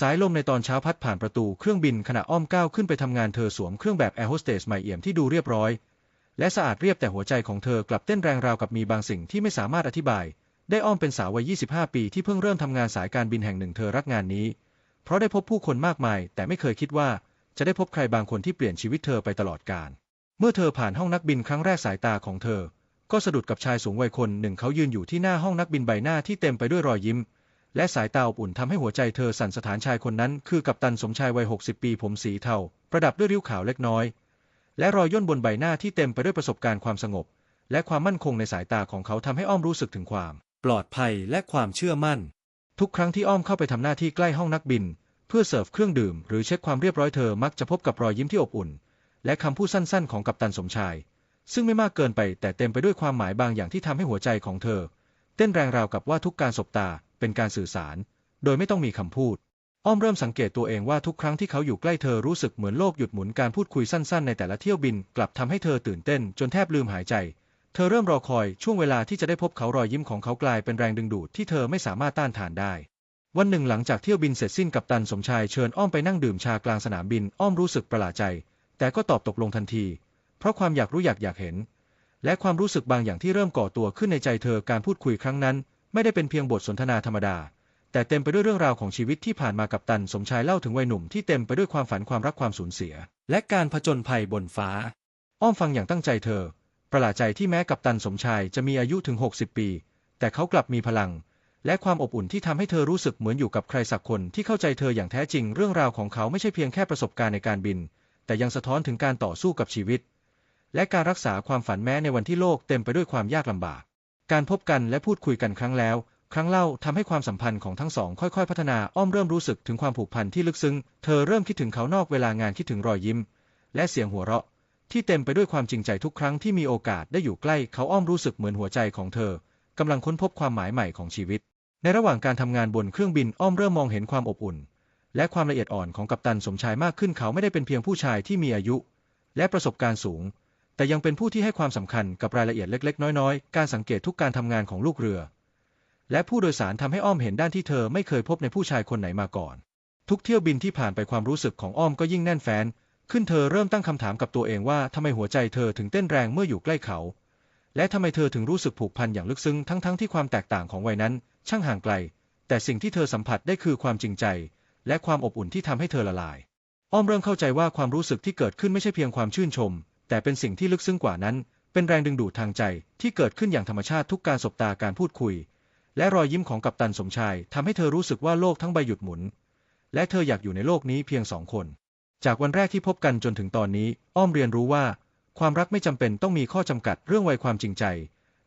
สายลมในตอนเช้าพัดผ่านประตูเครื่องบินขณะอ้อมก้าวขึ้นไปทำงานเธอสวมเครื่องแบบแอร์โฮสเตสใหม่เอี่ยมที่ดูเรียบร้อย และสะอาดเรียบแต่หัวใจของเธอกลับเต้นแรงราวกับมีบางสิ่งที่ไม่สามารถอธิบาย ได้อ้อมเป็นสาววัย 25 ปีที่เพิ่งเริ่มทำงานสายการบินแห่งหนึ่งเธอรักงานนี้ เพราะได้พบผู้คนมากมาย แต่ไม่เคยคิดว่าจะได้พบใครบางคนที่เปลี่ยนชีวิตเธอไปตลอดกาลเมื่อเธอผ่านห้องนักบินครั้งแรกสายตาของเธอ ก็สะดุดกับชายสูงวัยคนหนึ่งเขายืนอยู่ที่หน้าห้องนักบินใบหน้าที่เต็มไปด้วยรอยยิ้ม และสายตาอบอุ่นทำให้หัวใจเธอสั่นสถานชายคนนั้นคือกัปตันสมชายวัย 60 ปีผมสีเทา ประดับด้วยริ้วขาวเล็กน้อย และรอยย่นบนใบหน้าที่เต็มไปด้วยประสบการณ์ความสงบ และความมั่นคงในสายตาของเขาทำให้อ้อมรู้สึกถึงความ ปลอดภัยและความเชื่อมั่น ทุกครั้งที่อ้อมเข้าไปทำหน้าที่ใกล้ห้องนักบิน เพื่อเสิร์ฟเครื่องดื่ม หรือเช็คความเรียบร้อยเธอมักจะพบกับรอยยิ้มที่อบอุ่น และคำพูดสั้น ๆ ของกัปตันสมชาย ซึ่งไม่มากเกินไปแต่เต็มไปด้วยความหมายบางอย่างที่ทำให้หัวใจของเธอ เต้นแรงราวกับว่าทุกการสบตา เป็นการสื่อสาร โดยไม่ต้องมีคำพูด อ้อมเริ่มสังเกตตัวเองว่าทุกครั้งที่เขาอยู่ใกล้เธอรู้สึกเหมือนโลกหยุดหมุนการพูดคุยสั้นๆ ในแต่ละเที่ยวบินกลับทำให้เธอตื่นเต้นจนแทบลืมหายใจ เธอเริ่มรอคอยช่วงเวลาที่จะได้พบเขารอยยิ้มของเขากลายเป็นแรงดึงดูดที่เธอไม่สามารถต้านทานได้ วันหนึ่งหลังจากเที่ยวบินเสร็จสิ้นกับตันสมชายเชิญอ้อมไปนั่งดื่มชากลางสนามบินอ้อมรู้สึกประหลาดใจ แต่ก็ตอบตกลงทันที เพราะความอยากรู้อยากอยากเห็น และความรู้สึกบางอย่างที่เริ่มก่อตัวขึ้นในใจเธอการพูดคุยครั้งนั้น ไม่ได้เป็นเพียงบทสนทนาธรรมดา แต่เต็มไปด้วยเรื่องราวของชีวิตที่ผ่านมากับตันสมชายเล่าถึงวัยหนุ่มที่เต็มไปด้วยความฝันความรักความสูญเสีย และการผจญภัยบนฟ้า อ้อมฟังอย่างตั้งใจเธอ ประหลาดใจที่แม้กับตันสมชายจะมีอายุถึง 60 ปี แต่เขากลับมีพลัง และความอบอุ่นที่ทำให้เธอรู้สึกเหมือนอยู่กับใครสักคนที่เข้าใจเธออย่างแท้จริง เรื่องราวของเขาไม่ใช่เพียงแค่ประสบการณ์ในการบิน แต่ยังสะท้อนถึงการต่อสู้กับชีวิต และการรักษาความฝันแม้ในวันที่โลกเต็มไปด้วยความยากลำบาก การพบกันและพูดคุยกันครั้งแล้ว ครั้งเล่าทำให้ความสัมพันธ์ของทั้งสองค่อยๆ พัฒนาอ้อมเริ่มรู้สึกถึงความผูกพันที่ลึกซึ้ง เธอเริ่มคิดถึงเขานอกเวลางานคิดถึงรอยยิ้ม และเสียงหัวเราะ ที่เต็มไปด้วยความจริงใจทุกครั้งที่มีโอกาสได้อยู่ใกล้เขาอ้อมรู้สึกเหมือนหัวใจของเธอกำลังค้นพบความหมายใหม่ของชีวิต ในระหว่างการทำงานบนเครื่องบินอ้อมเริ่มมองเห็นความอบอุ่น และความละเอียดอ่อนของกัปตันสมชายมากขึ้นเขาไม่ได้เป็นเพียงผู้ชายที่มีอายุ และประสบการณ์สูง แต่ยังเป็นผู้ที่ให้ความสำคัญกับรายละเอียดเล็ก ๆ น้อยๆ การสังเกตทุกการทำงานของลูกเรือ และผู้โดยสารทำให้อ้อมเห็นด้านที่เธอไม่เคยพบในผู้ชายคนไหนมาก่อน ทุกเที่ยวบินที่ผ่านไปความรู้สึกของอ้อมก็ยิ่งแน่นแฟ้น ขึ้นเธอเริ่มตั้งคำถามกับตัวเองว่าทำไมหัวใจเธอถึงเต้นแรงเมื่ออยู่ใกล้เขา และทำไมเธอถึงรู้สึกผูกพันอย่างลึกซึ้งทั้งๆที่ความแตกต่างของวัยนั้น ช่างห่างไกล แต่สิ่งที่เธอสัมผัสได้คือความจริงใจ และความอบอุ่นที่ทำให้เธอละลาย อ้อมเริ่มเข้าใจว่าความรู้สึกที่เกิดขึ้นไม่ใช่เพียงความชื่นชม แต่เป็นสิ่งที่ลึกซึ้งกว่านั้น เป็นแรงดึงดูดทางใจที่เกิดขึ้นอย่างธรรมชาติทุกการสบตาการพูดคุย และรอยยิ้มของกัปตันสมชายทำให้เธอรู้สึกว่าโลกทั้งใบหยุดหมุน และเธออยากอยู่ในโลกนี้เพียงสองคน จากวันแรกที่พบกันจนถึงตอนนี้ อ้อมเรียนรู้ว่า ความรักไม่จำเป็นต้องมีข้อจำกัดเรื่องวัยความจริงใจ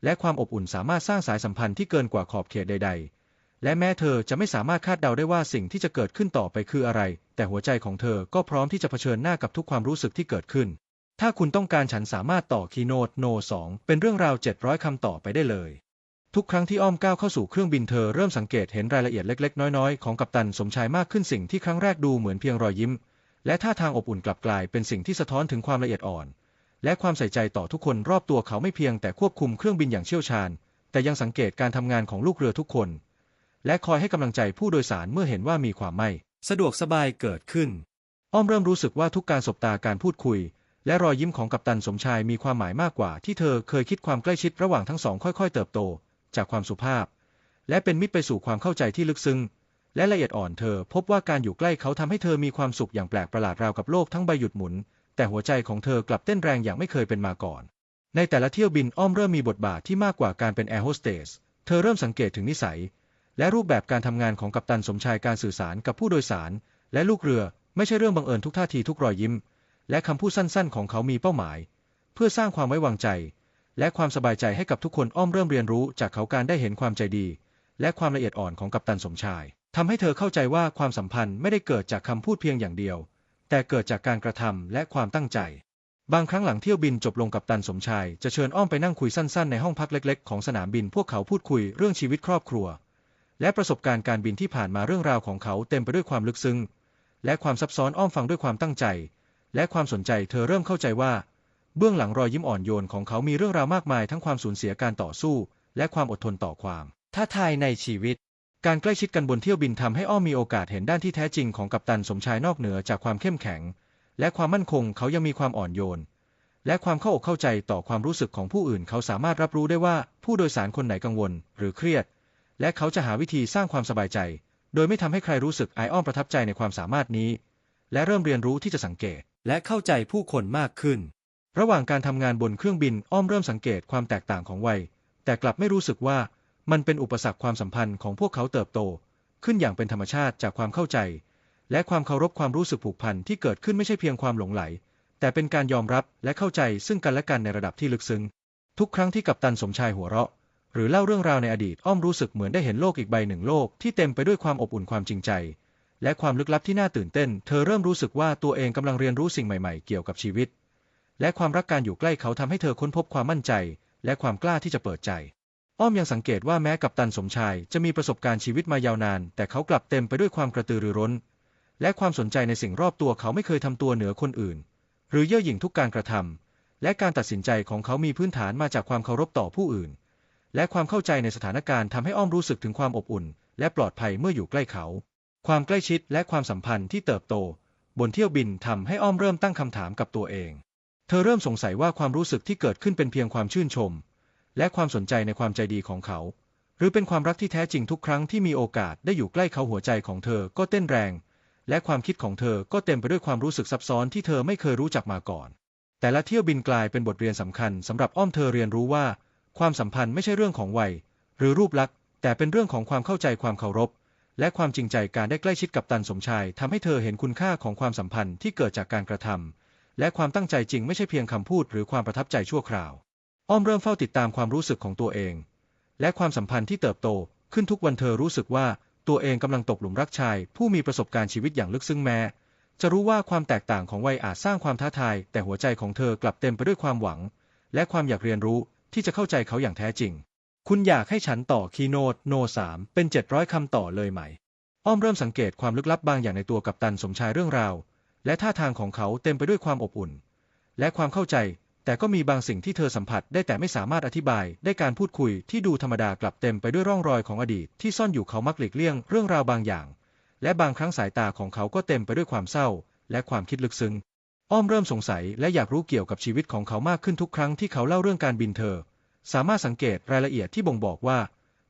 และความอบอุ่นสามารถสร้างสายสัมพันธ์ที่เกินกว่าขอบเขตใด ๆและแม้เธอจะไม่สามารถคาดเดาได้ว่าสิ่งที่จะเกิดขึ้นต่อไปคืออะไร แต่หัวใจของเธอก็พร้อมที่จะเผชิญหน้ากับทุกความรู้สึกที่เกิดขึ้น ถ้าคุณต้องการฉันสามารถต่อคีโนดโน2เป็นเรื่องราว 700 คำต่อไปได้เลย ทุกครั้งที่อ้อมก้าวเข้าสู่เครื่องบินเธอเริ่มสังเกตเห็นรายละเอียดเล็ก ๆ น้อย ๆ ของกัปตันสมชายมากขึ้นสิ่งที่ครั้งแรกดูเหมือนเพียงรอยยิ้ม และท่าทางอบอุ่นกลับกลายเป็นสิ่งที่สะท้อนถึงความละเอียดอ่อน และความใส่ใจต่อทุกคนรอบตัวเขาไม่เพียงแต่ควบคุมเครื่องบินอย่างเชี่ยวชาญ แต่ยังสังเกตการทำงานของลูกเรือทุกคน และคอยให้กำลังใจผู้โดยสารเมื่อเห็นว่ามีความไม่ สะดวกสบายเกิดขึ้น อ้อมเริ่มรู้สึกว่าทุกการสบตาการพูดคุย และรอยยิ้มของกัปตันสมชายมีความหมายมากกว่าที่เธอเคยคิดความใกล้ชิดระหว่างทั้งสองค่อยๆ เติบโต จากความสุภาพ และเป็นมิตรไปสู่ความเข้าใจที่ลึกซึ้งและละเอียดอ่อนเธอพบว่าการอยู่ใกล้เขาทำให้เธอมีความสุขอย่างแปลกประหลาดราวกับโลกทั้งใบหยุดหมุน แต่หัวใจของเธอกลับเต้นแรงอย่างไม่เคยเป็นมาก่อน ในแต่ละเที่ยวบินอ้อมเริ่มมีบทบาทที่มากกว่าการเป็นแอร์โฮสเตสเธอเริ่มสังเกตถึงนิสัย และรูปแบบการทำงานของกัปตันสมชายการสื่อสารกับผู้โดยสาร และลูกเรือไม่ใช่เรื่องบังเอิญทุกท่าทีทุกรอยยิ้ม และคำพูดสั้นๆ ของเขามีเป้าหมาย เพื่อสร้างความไว้วางใจ และความสบายใจให้กับทุกคนอ้อมเริ่มเรียนรู้จากเขาการได้เห็นความใจดี และความละเอียดอ่อนของกัปตันสมชายทำให้เธอเข้าใจว่าความสัมพันธ์ไม่ได้เกิดจากคำพูดเพียงอย่างเดียว แต่เกิดจากการกระทำและความตั้งใจ บางครั้งหลังเที่ยวบินจบลงกับตันสมชาย จะเชิญอ้อมไปนั่งคุยสั้นๆ ในห้องพักเล็กๆ ของสนามบินพวกเขาพูดคุยเรื่องชีวิตครอบครัว และประสบการณ์การบินที่ผ่านมาเรื่องราวของเขาเต็มไปด้วยความลึกซึ้งและความซับซ้อนอ้อมฟังด้วยความตั้งใจ และความสนใจเธอเริ่มเข้าใจว่า เบื้องหลังรอยยิ้มอ่อนโยนของเขามีเรื่องราวมากมายทั้งความสูญเสียการต่อสู้ และความอดทนต่อความท้าทายในชีวิต การใกล้ชิดกันบนเที่ยวบินทำให้อ้อมมีโอกาสเห็นด้านที่แท้จริงของกัปตันสมชายนอกเหนือจากความเข้มแข็ง และความมั่นคงเขายังมีความอ่อนโยน และความเข้าอกเข้าใจต่อความรู้สึกของผู้อื่น เขาสามารถรับรู้ได้ว่าผู้โดยสารคนไหนกังวล หรือเครียด และเขาจะหาวิธีสร้างความสบายใจ โดยไม่ทำให้ใครรู้สึกอายอ้อมประทับใจในความสามารถนี้ และเริ่มเรียนรู้ที่จะสังเกต และเข้าใจผู้คนมากขึ้น ระหว่างการทำงานบนเครื่องบินอ้อมเริ่มสังเกตความแตกต่างของวัย แต่กลับไม่รู้สึกว่ามันเป็นอุปสรรคความสัมพันธ์ของพวกเขาเติบโต ขึ้นอย่างเป็นธรรมชาติจากความเข้าใจ และความเคารพความรู้สึกผูกพันที่เกิดขึ้นไม่ใช่เพียงความหลงไหล แต่เป็นการยอมรับและเข้าใจซึ่งกันและกันในระดับที่ลึกซึ้งทุกครั้งที่กัปตันสมชายหัวเราะ หรือเล่าเรื่องราวในอดีตอ้อมรู้สึกเหมือนได้เห็นโลกอีกใบหนึ่งโลกที่เต็มไปด้วยความอบอุ่นความจริงใจ และความลึกลับที่น่าตื่นเต้น เธอเริ่มรู้สึกว่าตัวเองกำลังเรียนรู้สิ่งใหม่ๆ เกี่ยวกับชีวิต และความรักการอยู่ใกล้เขาทำให้เธอค้นพบความมั่นใจ และความกล้าที่จะเปิดใจ อ้อมยังสังเกตว่าแม้กัปตันสมชายจะมีประสบการณ์ชีวิตมายาวนาน แต่เขากลับเต็มไปด้วยความกระตือรือร้น และความสนใจในสิ่งรอบตัวเขาไม่เคยทำตัวเหนือคนอื่น หรือเย่อหยิ่งทุกการกระทำและการตัดสินใจของเขามีพื้นฐานมาจากความเคารพต่อผู้อื่น และความเข้าใจในสถานการณ์ทำให้อ้อมรู้สึกถึงความอบอุ่น และปลอดภัยเมื่ออยู่ใกล้เขา ความใกล้ชิดและความสัมพันธ์ที่เติบโต บนเที่ยวบินทำให้อ้อมเริ่มตั้งคำถามกับตัวเอง เธอเริ่มสงสัยว่าความรู้สึกที่เกิดขึ้นเป็นเพียงความชื่นชม และความสนใจในความใจดีของเขา หรือเป็นความรักที่แท้จริงทุกครั้งที่มีโอกาสได้อยู่ใกล้เขาหัวใจของเธอก็เต้นแรง และความคิดของเธอก็เต็มไปด้วยความรู้สึกซับซ้อนที่เธอไม่เคยรู้จักมาก่อน แต่ละเที่ยวบินกลายเป็นบทเรียนสำคัญสำหรับอ้อมเธอเรียนรู้ว่า ความสัมพันธ์ไม่ใช่เรื่องของวัย หรือรูปลักษณ์แต่เป็นเรื่องของความเข้าใจความเคารพ และความจริงใจการได้ใกล้ชิดกับตันสมชายทำให้เธอเห็นคุณค่าของความสัมพันธ์ที่เกิดจากการกระทำและความตั้งใจจริงไม่ใช่เพียงคำพูดหรือความประทับใจชั่วคราว อ้อมเริ่มเฝ้าติดตามความรู้สึกของตัวเอง และความสัมพันธ์ที่เติบโต ขึ้นทุกวันเธอรู้สึกว่าตัวเองกำลังตกหลุมรักชาย ผู้มีประสบการณ์ชีวิตอย่างลึกซึ้งแม้ จะรู้ว่าความแตกต่างของวัยอาจสร้างความท้าทาย แต่หัวใจของเธอกลับเต็มไปด้วยความหวัง และความอยากเรียนรู้ที่จะเข้าใจเขาอย่างแท้จริง คุณอยากให้ฉันต่อคีโนดโนสามเป็น700คำต่อเลยไหม อ้อมเริ่มสังเกตความลึกลับบางอย่างในตัวกัปตันสมชายเรื่องราว และท่าทางของเขาเต็มไปด้วยความอบอุ่น และความเข้าใจ แต่ก็มีบางสิ่งที่เธอสัมผัสได้แต่ไม่สามารถอธิบาย ได้การพูดคุยที่ดูธรรมดากลับเต็มไปด้วยร่องรอยของอดีตที่ซ่อนอยู่เขามักหลีกเลี่ยงเรื่องราวบางอย่าง และบางครั้งสายตาของเขาก็เต็มไปด้วยความเศร้า และความคิดลึกซึ้ง อ้อมเริ่มสงสัยและอยากรู้เกี่ยวกับชีวิตของเขามากขึ้นทุกครั้งที่เขาเล่าเรื่องการบินเธอ สามารถสังเกตรายละเอียดที่บ่งบอกว่า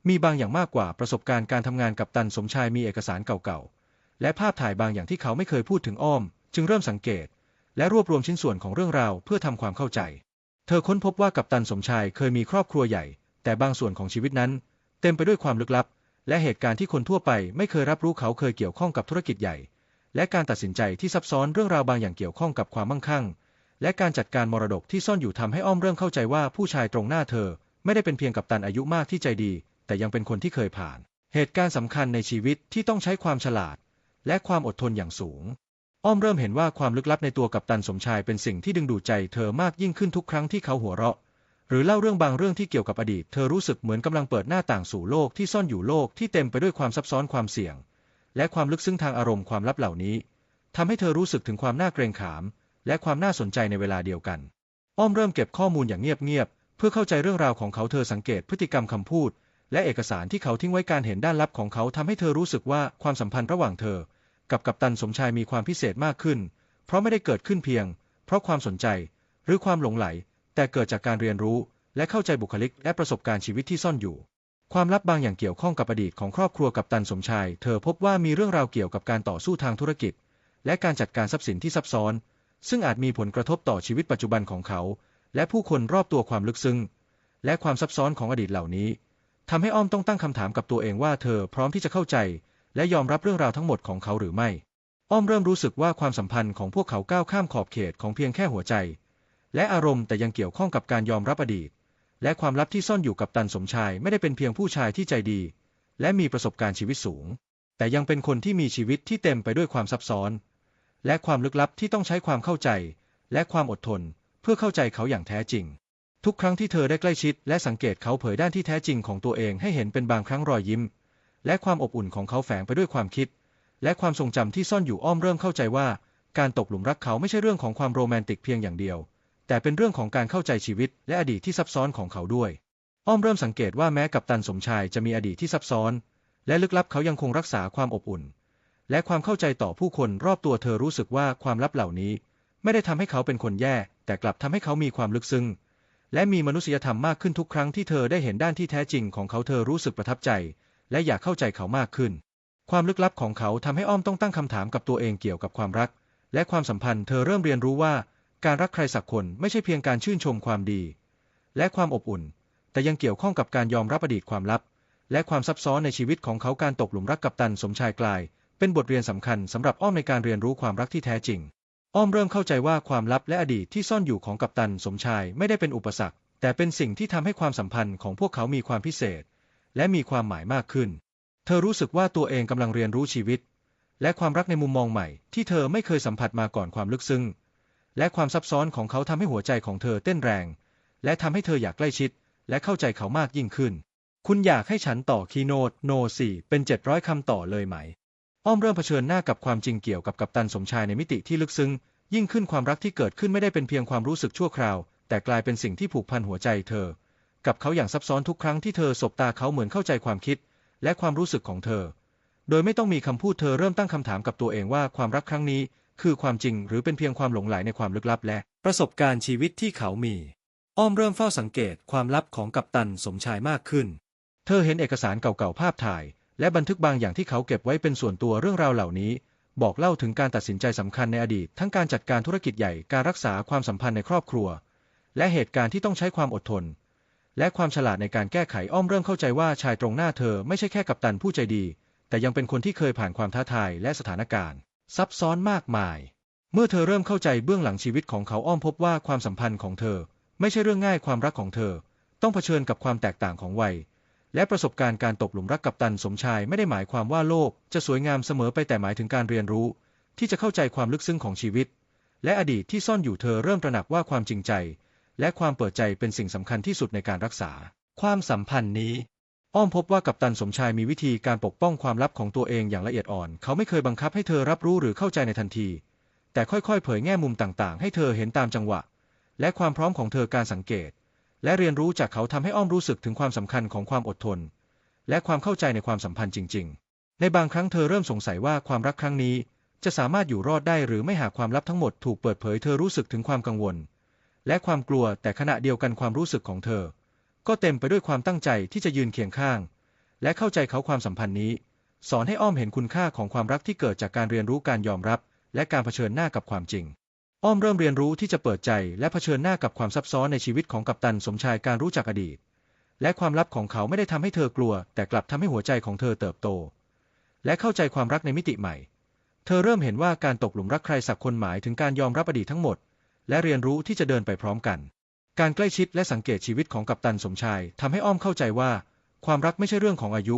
มีบางอย่างมากกว่าประสบการณ์การทำงานกับตันสมชายมีเอกสารเก่าๆ และภาพถ่ายบางอย่างที่เขาไม่เคยพูดถึงอ้อม จึงเริ่มสังเกต และรวบรวมชิ้นส่วนของเรื่องราวเพื่อทำความเข้าใจ เธอค้นพบว่ากัปตันสมชายเคยมีครอบครัวใหญ่ แต่บางส่วนของชีวิตนั้น เต็มไปด้วยความลึกลับ และเหตุการณ์ที่คนทั่วไปไม่เคยรับรู้เขาเคยเกี่ยวข้องกับธุรกิจใหญ่ และการตัดสินใจที่ซับซ้อนเรื่องราวบางอย่างเกี่ยวข้องกับความมั่งคั่ง และการจัดการมรดกที่ซ่อนอยู่ทำให้อ้อมเริ่มเข้าใจว่าผู้ชายตรงหน้าเธอ ไม่ได้เป็นเพียงกัปตันอายุมากที่ใจดี แต่ยังเป็นคนที่เคยผ่าน เหตุการณ์สำคัญในชีวิตที่ต้องใช้ความฉลาด และความอดทนอย่างสูง อ้อมเริ่มเห็นว่าความลึกลับในตัวกัปตันสมชายเป็นสิ่งที่ดึงดูดใจเธอมากยิ่งขึ้นทุกครั้งที่เขาหัวเราะ หรือเล่าเรื่องบางเรื่องที่เกี่ยวกับอดีต เธอรู้สึกเหมือนกำลังเปิดหน้าต่างสู่โลกที่ซ่อนอยู่โลกที่เต็มไปด้วยความซับซ้อนความเสี่ยง และความลึกซึ้งทางอารมณ์ความลับเหล่านี้ทำให้เธอรู้สึกถึงความน่าเกรงขาม และความน่าสนใจในเวลาเดียวกัน อ้อมเริ่มเก็บข้อมูลอย่างเงียบๆเพื่อเข้าใจเรื่องราวของเขาเธอสังเกตพฤติกรรมคำพูด และเอกสารที่เขาทิ้งไว้การเห็นด้านลับของเขาทำให้เธอรู้สึกว่าความสัมพันธ์ระหว่างเธอ กับกัปตันสมชายมีความพิเศษมากขึ้น เพราะไม่ได้เกิดขึ้นเพียง เพราะความสนใจ หรือความหลงไหล แต่เกิดจากการเรียนรู้ และเข้าใจบุคลิก และประสบการณ์ชีวิตที่ซ่อนอยู่ความลับบางอย่างเกี่ยวข้องกับอดีตของครอบครัวกัปตันสมชาย เธอพบว่ามีเรื่องราวเกี่ยวกับการต่อสู้ทางธุรกิจ และการจัดการทรัพย์สินที่ซับซ้อน ซึ่งอาจมีผลกระทบต่อชีวิตปัจจุบันของเขา และผู้คนรอบตัวความลึกซึ้งและความซับซ้อนของอดีตเหล่านี้ทำให้อ้อมต้องตั้งคำถามกับตัวเองว่าเธอพร้อมที่จะเข้าใจ และยอมรับเรื่องราวทั้งหมดของเขาหรือไม่ อ้อมเริ่มรู้สึกว่าความสัมพันธ์ของพวกเขาก้าวข้ามขอบเขตของเพียงแค่หัวใจ และอารมณ์แต่ยังเกี่ยวข้องกับการยอมรับอดีต และความลับที่ซ่อนอยู่กับตันสมชายไม่ได้เป็นเพียงผู้ชายที่ใจดี และมีประสบการณ์ชีวิตสูง แต่ยังเป็นคนที่มีชีวิตที่เต็มไปด้วยความซับซ้อน และความลึกลับที่ต้องใช้ความเข้าใจ และความอดทน เพื่อเข้าใจเขาอย่างแท้จริง ทุกครั้งที่เธอได้ใกล้ชิด และสังเกตเขาเผยด้านที่แท้จริงของตัวเองให้เห็นเป็นบางครั้งรอยยิ้ม และความอบอุ่นของเขาแฝงไปด้วยความคิด และความทรงจำที่ซ่อนอยู่อ้อมเริ่มเข้าใจว่า การตกหลุมรักเขาไม่ใช่เรื่องของความโรแมนติกเพียงอย่างเดียว แต่เป็นเรื่องของการเข้าใจชีวิต และอดีตที่ซับซ้อนของเขาด้วย อ้อมเริ่มสังเกตว่าแม้กับตันสมชายจะมีอดีตที่ซับซ้อน และลึกลับเขายังคงรักษาความอบอุ่น และความเข้าใจต่อผู้คนรอบตัวเธอรู้สึกว่าความลับเหล่านี้ ไม่ได้ทำให้เขาเป็นคนแย่ แต่กลับทำให้เขามีความลึกซึ้งและมีมนุษยธรรมมากขึ้นทุกครั้งที่เธอได้เห็นด้านที่แท้จริงของเขาเธอรู้สึกประทับใจ และอยากเข้าใจเขามากขึ้น ความลึกลับของเขาทำให้อ้อมต้องตั้งคำถามกับตัวเองเกี่ยวกับความรัก และความสัมพันธ์เธอเริ่มเรียนรู้ว่า การรักใครสักคนไม่ใช่เพียงการชื่นชมความดี และความอบอุ่น แต่ยังเกี่ยวข้องกับการยอมรับอดีตความลับ และความซับซ้อนในชีวิตของเขาการตกหลุมรักกับตันสมชายกลาย เป็นบทเรียนสำคัญสำหรับอ้อมในการเรียนรู้ความรักที่แท้จริง อ้อมเริ่มเข้าใจว่าความลับและอดีตที่ซ่อนอยู่ของกัปตันสมชายไม่ได้เป็นอุปสรรค แต่เป็นสิ่งที่ทำให้ความสัมพันธ์ของพวกเขามีความพิเศษ และมีความหมายมากขึ้น เธอรู้สึกว่าตัวเองกำลังเรียนรู้ชีวิต และความรักในมุมมองใหม่ ที่เธอไม่เคยสัมผัสมาก่อนความลึกซึ้งและความซับซ้อนของเขาทำให้หัวใจของเธอเต้นแรง และทำให้เธออยากใกล้ชิด และเข้าใจเขามากยิ่งขึ้น คุณอยากให้ฉันต่อคีโนตโนสี่เป็น 700คำต่อเลยไหม อ้อมเริ่มเผชิญหน้ากับความจริงเกี่ยวกับกัปตันสมชายในมิติที่ลึกซึ้ง ยิ่งขึ้นความรักที่เกิดขึ้นไม่ได้เป็นเพียงความรู้สึกชั่วคราว แต่กลายเป็นสิ่งที่ผูกพันหัวใจเธอ กับเขาอย่างซับซ้อนทุกครั้งที่เธอสบตาเขาเหมือนเข้าใจความคิด และความรู้สึกของเธอ โดยไม่ต้องมีคำพูดเธอเริ่มตั้งคำถามกับตัวเองว่าความรักครั้งนี้ คือความจริงหรือเป็นเพียงความหลงใหลในความลึกลับ และ ประสบการณ์ชีวิตที่เขามี อ้อมเริ่มเฝ้าสังเกตความลับของกัปตันสมชายมากขึ้น เธอเห็นเอกสารเก่าๆภาพถ่าย และบันทึกบางอย่างที่เขาเก็บไว้เป็นส่วนตัวเรื่องราวเหล่านี้ บอกเล่าถึงการตัดสินใจสำคัญในอดีต ทั้งการจัดการธุรกิจใหญ่การรักษาความสัมพันธ์ในครอบครัว และเหตุการณ์ที่ต้องใช้ความอดทน และความฉลาดในการแก้ไขอ้อมเริ่มเข้าใจว่าชายตรงหน้าเธอไม่ใช่แค่กัปตันผู้ใจดี แต่ยังเป็นคนที่เคยผ่านความท้าทายและสถานการณ์ ซับซ้อนมากมาย เมื่อเธอเริ่มเข้าใจเบื้องหลังชีวิตของเขาอ้อมพบว่าความสัมพันธ์ของเธอ ไม่ใช่เรื่องง่ายความรักของเธอ ต้องเผชิญกับความแตกต่างของวัย และประสบการณ์การตกหลุมรักกับตันสมชายไม่ได้หมายความว่าโลกจะสวยงามเสมอไปแต่หมายถึงการเรียนรู้ ที่จะเข้าใจความลึกซึ้งของชีวิต และอดีตที่ซ่อนอยู่เธอเริ่มตระหนักว่าความจริงใจ และความเปิดใจเป็นสิ่งสำคัญที่สุดในการรักษา ความสัมพันธ์นี้ อ้อมพบว่ากัปตันสมชายมีวิธีการปกป้องความลับของตัวเองอย่างละเอียดอ่อน เขาไม่เคยบังคับให้เธอรับรู้หรือเข้าใจในทันที แต่ค่อยๆ เผยแง่มุมต่างๆ ให้เธอเห็นตามจังหวะ และความพร้อมของเธอการสังเกต และเรียนรู้จากเขาทำให้อ้อมรู้สึกถึงความสำคัญของความอดทน และความเข้าใจในความสัมพันธ์จริง ๆ ในบางครั้งเธอเริ่มสงสัยว่าความรักครั้งนี้ จะสามารถอยู่รอดได้หรือไม่หากความลับทั้งหมดถูกเปิดเผยเธอรู้สึกถึงความกังวล และความกลัวแต่ขณะเดียวกันความรู้สึกของเธอ ก็เต็มไปด้วยความตั้งใจที่จะยืนเคียงข้าง และเข้าใจเขาความสัมพันธ์นี้ สอนให้อ้อมเห็นคุณค่าของความรักที่เกิดจากการเรียนรู้การยอมรับ และการเผชิญหน้ากับความจริง อ้อมเริ่มเรียนรู้ที่จะเปิดใจและเผชิญหน้ากับความซับซ้อนในชีวิตของกัปตันสมชายการรู้จักอดีต และความลับของเขาไม่ได้ทำให้เธอกลัว แต่กลับทำให้หัวใจของเธอเติบโต และเข้าใจความรักในมิติใหม่ เธอเริ่มเห็นว่าการตกหลุมรักใครสักคนหมายถึงการยอมรับอดีตทั้งหมด และเรียนรู้ที่จะเดินไปพร้อมกัน การใกล้ชิดและสังเกตชีวิตของกัปตันสมชายทำให้อ้อมเข้าใจว่า ความรักไม่ใช่เรื่องของอายุ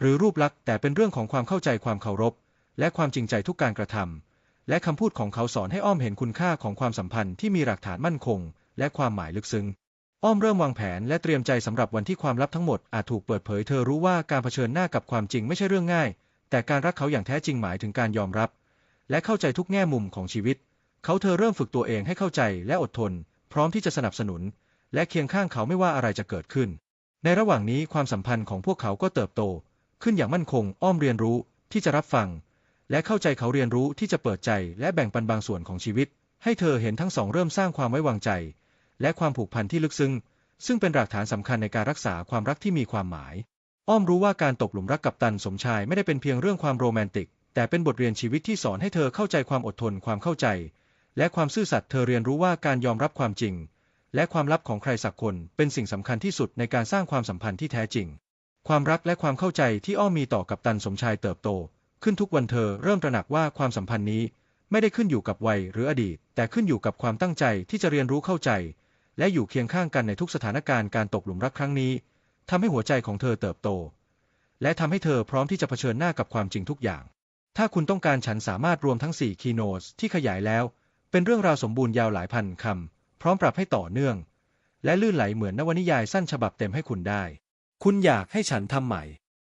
หรือรูปลักษณ์แต่เป็นเรื่องของความเข้าใจความเคารพ และความจริงใจทุกการกระทำ และคำพูดของเขาสอนให้อ้อมเห็นคุณค่าของความสัมพันธ์ที่มีหลักฐานมั่นคง และความหมายลึกซึ้ง อ้อมเริ่มวางแผนและเตรียมใจสำหรับวันที่ความลับทั้งหมดอาจถูกเปิดเผยเธอรู้ว่าการเผชิญหน้ากับความจริงไม่ใช่เรื่องง่าย แต่การรักเขาอย่างแท้จริงหมายถึงการยอมรับ และเข้าใจทุกแง่มุมของชีวิต เขาเธอเริ่มฝึกตัวเองให้เข้าใจและอดทน พร้อมที่จะสนับสนุน และเคียงข้างเขาไม่ว่าอะไรจะเกิดขึ้น ในระหว่างนี้ความสัมพันธ์ของพวกเขาก็เติบโต ขึ้นอย่างมั่นคง อ้อมเรียนรู้ที่จะรับฟัง และเข้าใจเขาเรียนรู้ที่จะเปิดใจและแบ่งปันบางส่วนของชีวิต ให้เธอเห็นทั้งสองเริ่มสร้างความไว้วางใจ และความผูกพันที่ลึกซึ้งซึ่งเป็นรากฐานสำคัญในการรักษาความรักที่มีความหมาย อ้อมรู้ว่าการตกหลุมรักกับตันสมชายไม่ได้เป็นเพียงเรื่องความโรแมนติก แต่เป็นบทเรียนชีวิตที่สอนให้เธอเข้าใจความอดทนความเข้าใจ และความซื่อสัตย์เธอเรียนรู้ว่าการยอมรับความจริง และความลับของใครสักคนเป็นสิ่งสำคัญที่สุดในการสร้างความสัมพันธ์ที่แท้จริง ความรักและความเข้าใจที่อ้อมมีต่อกับตันสมชายเติบโต ขึ้นทุกวันเธอเริ่มตระหนักว่าความสัมพันธ์นี้ ไม่ได้ขึ้นอยู่กับวัยหรืออดีต แต่ขึ้นอยู่กับความตั้งใจที่จะเรียนรู้เข้าใจ และอยู่เคียงข้างกันในทุกสถานการณ์การตกหลุมรักครั้งนี้ทำให้หัวใจของเธอเติบโต และทำให้เธอพร้อมที่จะเผชิญหน้ากับความจริงทุกอย่าง ถ้าคุณต้องการฉันสามารถรวมทั้ง4คีโนสที่ขยายแล้ว เป็นเรื่องราวสมบูรณ์ยาวหลายพันคำพร้อมปรับให้ต่อเนื่อง และลื่นไหลเหมือนนวนิยายสั้นฉบับเต็มให้คุณได้ คุณอยากให้ฉันทำใหม่